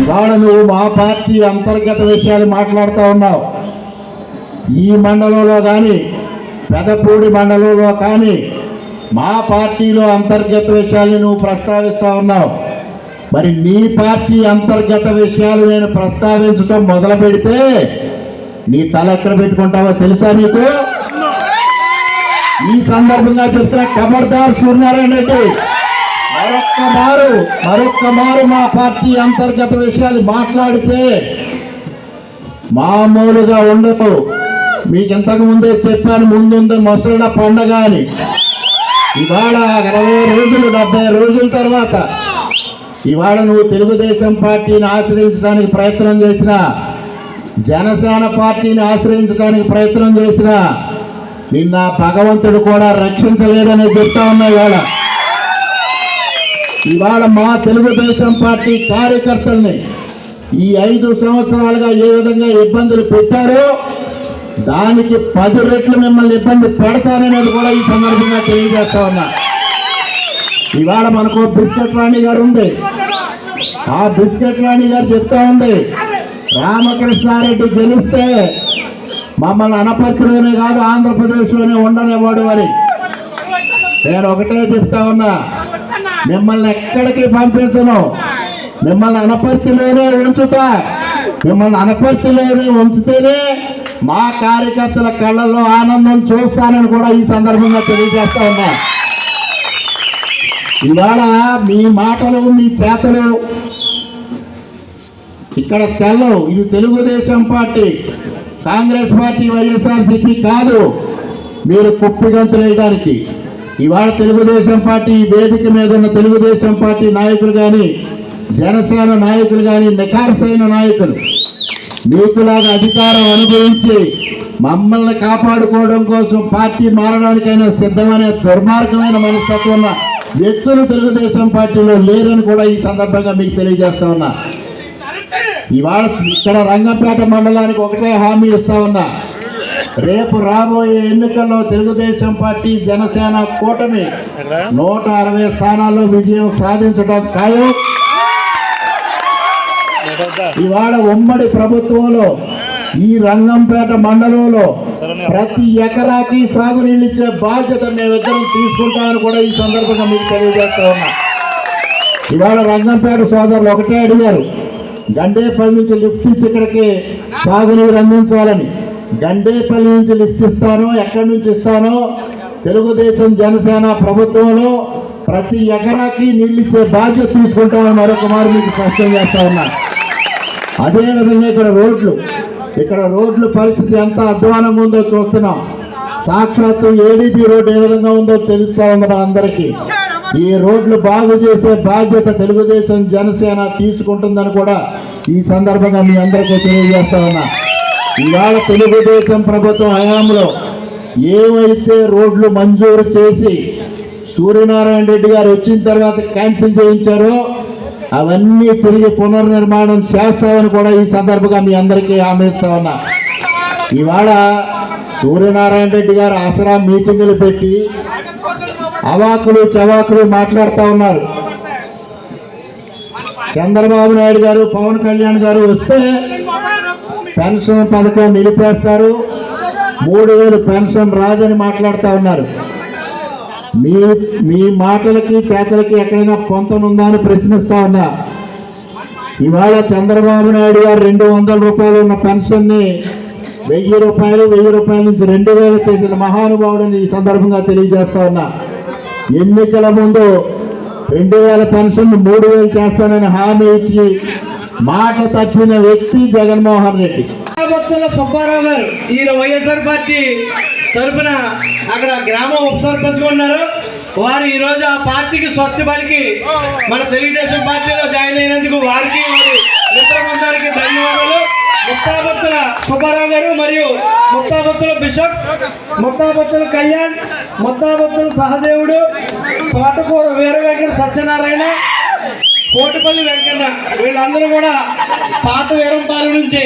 ఇవాళ నువ్వు మా పార్టీ అంతర్గత విషయాలు మాట్లాడుతూ ఉన్నావు. ఈ మండలంలో కానీ పెదపూడి మండలంలో కానీ మా పార్టీలో అంతర్గత విషయాల్ని నువ్వు ప్రస్తావిస్తూ ఉన్నావు. మరి నీ పార్టీ అంతర్గత విషయాలు నేను ప్రస్తావించడం మొదలు పెడితే నీ తల ఎక్కడ పెట్టుకుంటావో తెలుసా నీకు? ఈ సందర్భంగా చెప్తున్న ఖబర్దార్ సూర్యనారాయణ రెడ్డి మరొక్క మారు మరొక్క మారు మా పార్టీ అంతర్గత విషయాలు మాట్లాడితే మామూలుగా ఉండదు. మీకు ఇంతకు ముందే చెప్పాను ముందుంది మొసళ్ళ పండగ అని. ఇవాళ అరవై రోజులు డెబ్బై రోజుల తర్వాత ఇవాళ నువ్వు తెలుగుదేశం పార్టీని ఆశ్రయించడానికి ప్రయత్నం చేసిన జనసేన పార్టీని ఆశ్రయించడానికి ప్రయత్నం చేసిన నిన్న భగవంతుడు కూడా రక్షించలేడని చెప్తా ఉన్నా ఇవాళ. ఇవాళ మా తెలుగుదేశం పార్టీ కార్యకర్తల్ని ఈ ఐదు సంవత్సరాలుగా ఏ విధంగా ఇబ్బందులు పెట్టారో దానికి పది రెట్లు మిమ్మల్ని ఇబ్బంది పెడతారనేది కూడా ఈ సందర్భంగా తెలియజేస్తా ఉన్నా. ఇవాళ మనకు బిస్కెట్ రాణి గారు ఉంది. ఆ బిస్కెట్ రాణి గారు చెప్తా ఉంది రామకృష్ణారెడ్డి గెలిస్తే మమ్మల్ని అనపర్తిలోనే కాదు ఆంధ్రప్రదేశ్లోనే ఉండనివ్వడు అని. నేను ఒకటే చెప్తా ఉన్నా. మిమ్మల్ని ఎక్కడికి పంపించను? మిమ్మల్ని అనపర్తిలోనే ఉంచుతా. మిమ్మల్ని అనపర్తిలోనే ఉంచితేనే మా కార్యకర్తల కళ్ళల్లో ఆనందం చూస్తానని కూడా ఈ సందర్భంగా తెలియజేస్తా ఉన్నా. ఇవాళ మీ మాటలు మీ చేతలు ఇక్కడ చల్లవు. ఇది Telugu Desam party. Congress party YSRCP కాదు. మీరు కుప్పిగంతులు వేయడానికి ఇవాళ తెలుగుదేశం పార్టీ ఈ వేదిక మీద ఉన్న తెలుగుదేశం పార్టీ నాయకులు కానీ జనసేన నాయకులు కానీ నిఖార్సైన నాయకులు మీకులాగా అధికారం అనుభవించి మమ్మల్ని కాపాడుకోవడం కోసం పార్టీ మారడానికైనా సిద్ధమనే దుర్మార్గమైన మనస్తత్వం ఉన్న వ్యక్తులు తెలుగుదేశం పార్టీలో లేరని కూడా ఈ సందర్భంగా మీకు తెలియజేస్తా ఉన్నా. ఇవాళ ఇక్కడ రంగంపేట మండలానికి ఒకటే హామీ ఇస్తా ఉన్నా. రేపు రాబోయే ఎన్నికల్లో తెలుగుదేశం పార్టీ జనసేన కూటమి నూట అరవై స్థానాల్లో విజయం సాధించడం ఖాయం. ఇవాళ ఉమ్మడి ప్రభుత్వంలో ఈ రంగంపేట మండలంలో ప్రతి ఎకరాకి సాగునీళ్ళు ఇచ్చే బాధ్యత మేమిద్దరం తీసుకుంటామని కూడా ఈ సందర్భంగా మీకు తెలియజేస్తా ఉన్నా. ఇవాళ రంగంపేట సోదరులు ఒకటే అడిగారు గండేపల్లి నుంచి లిఫ్ట్ ఇచ్చి ఇక్కడికి సాగునీరు అందించాలని. గండేపల్లి నుంచి లిఫ్ట్ ఇస్తాను. ఎక్కడి నుంచి ఇస్తానో? తెలుగుదేశం జనసేన ప్రభుత్వంలో ప్రతి ఎకరాకి నీళ్ళిచ్చే బాధ్యత తీసుకుంటామని మరొక మారు మీకు స్పష్టం చేస్తా ఉన్నా. అదేవిధంగా ఇక్కడ రోడ్లు. ఇక్కడ రోడ్ల పరిస్థితి ఎంత అధ్వానంగా ఉందో చూస్తున్నాం. సాక్షాత్తు ఏడీపీ రోడ్డు ఏ విధంగా ఉందో తెలుస్తా ఉంది మనందరికీ ఈ రోడ్లు బాగు చేసే బాధ్యత తెలుగుదేశం జనసేన తీసుకుంటుందని కూడా ఈ సందర్భంగా మీ అందరికీ తెలియజేస్తా ఉన్నా. ఇవాళ తెలుగుదేశం ప్రభుత్వం హయాంలో ఏవైతే రోడ్లు మంజూరు చేసి సూర్యనారాయణ రెడ్డి గారు వచ్చిన తర్వాత క్యాన్సిల్ చేయించారో అవన్నీ తిరిగి పునర్నిర్మాణం చేస్తామని కూడా ఈ సందర్భంగా మీ అందరికీ హామీస్తా ఉన్నా. ఇవాళ సూర్యనారాయణ రెడ్డి గారు ఆసరా మీటింగులు పెట్టి అవాకులు చవాకులు మాట్లాడుతూ ఉన్నారు. చంద్రబాబు నాయుడు గారు పవన్ కళ్యాణ్ గారు వస్తే పెన్షన్ పథకం నిలిపేస్తారు. మూడు వేలు పెన్షన్ రాదని మాట్లాడుతూ ఉన్నారు. మీ మీ మాటలకి చేతలకి ఎక్కడైనా పొంతనుందా అని ప్రశ్నిస్తా ఉన్నా. ఇవాళ చంద్రబాబు నాయుడు గారు రెండు వందల రూపాయలు ఉన్న పెన్షన్ని వెయ్యి రూపాయలు వెయ్యి రూపాయల నుంచి రెండు వేలు చేసిన మహానుభావుడిని ఈ సందర్భంగా తెలియజేస్తా ఉన్నా. ఎన్నికల ముందు రెండు వేల పెన్షన్ మూడు వేలు చేస్తానని హామీ ఇచ్చి మాట తప్పిన వ్యక్తి జగన్మోహన్ రెడ్డి. భక్తుల సుబ్బారావు గారు ఈయన వైఎస్ఆర్ పార్టీ తరఫున అక్కడ గ్రామ ఉప సర్పంచ్గా ఉన్నారు. వారు ఈ రోజు ఆ పార్టీకి స్వస్తి పలికి మన తెలుగుదేశం పార్టీలో జాయిన్ అయినందుకు వారికి వారి మిత్ర ధన్యవాదాలు. ముక్తాభక్తుల సుబ్బారావు గారు మరియు ముక్తాభక్తుల బిషప్ ముక్తాభక్తుల కళ్యాణ్ ముక్తాభక్తుల సహదేవుడు తోటకూర వీరవేంకట సత్యనారాయణ కోటిపల్లి వెంకన్న వీళ్ళందరూ కూడా పాత వీరంపాల నుంచి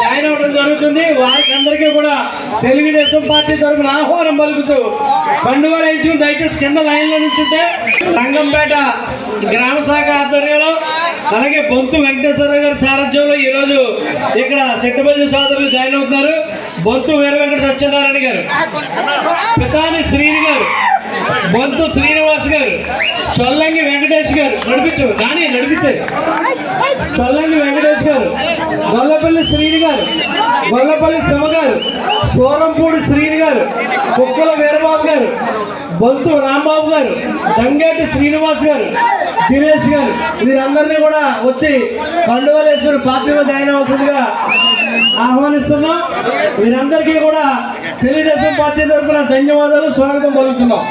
జాయిన్ అవ్వడం జరుగుతుంది. వారికి అందరికీ కూడా తెలుగుదేశం పార్టీ తరఫున ఆహ్వానం పలుకుతూ పండుగలు వేసి దయచేసి కింద లైన్లో నుంచుంటే రంగంపేట గ్రామ శాఖ ఆధ్వర్యంలో అలాగే బొంతు వెంకటేశ్వర గారి సారథ్యంలో ఈరోజు ఇక్కడ సెట్టుబల్లి సోదరులు జాయిన్ అవుతున్నారు. బొంతు వీర వెంకట సత్యనారాయణ గారు పితాని శ్రీని గారు బొంతు శ్రీనివాస్ గారు చొల్లంగి వెంకటేష్ గారు నడిపించు నాని నడిపించారు చొల్లంగి వెంకటేష్ గారు గొల్లపల్లి శ్రీని గారు గొల్లపల్లి శివ గారు సోరంపూడి శ్రీని గారు కుక్కల వీరబాబు గారు బొంతు రాంబాబు గారు దంగేటి శ్రీనివాస్ గారు దినేష్ గారు వీరందరినీ కూడా వచ్చి పండుగలేశ్వరి పార్టీలో జాయిన్ అవుతుందిగా ఆహ్వానిస్తున్నాం. వీరందరికీ కూడా తెలుగుదేశం పార్టీ తరఫున ధన్యవాదాలు స్వాగతం పలుకుతున్నాం.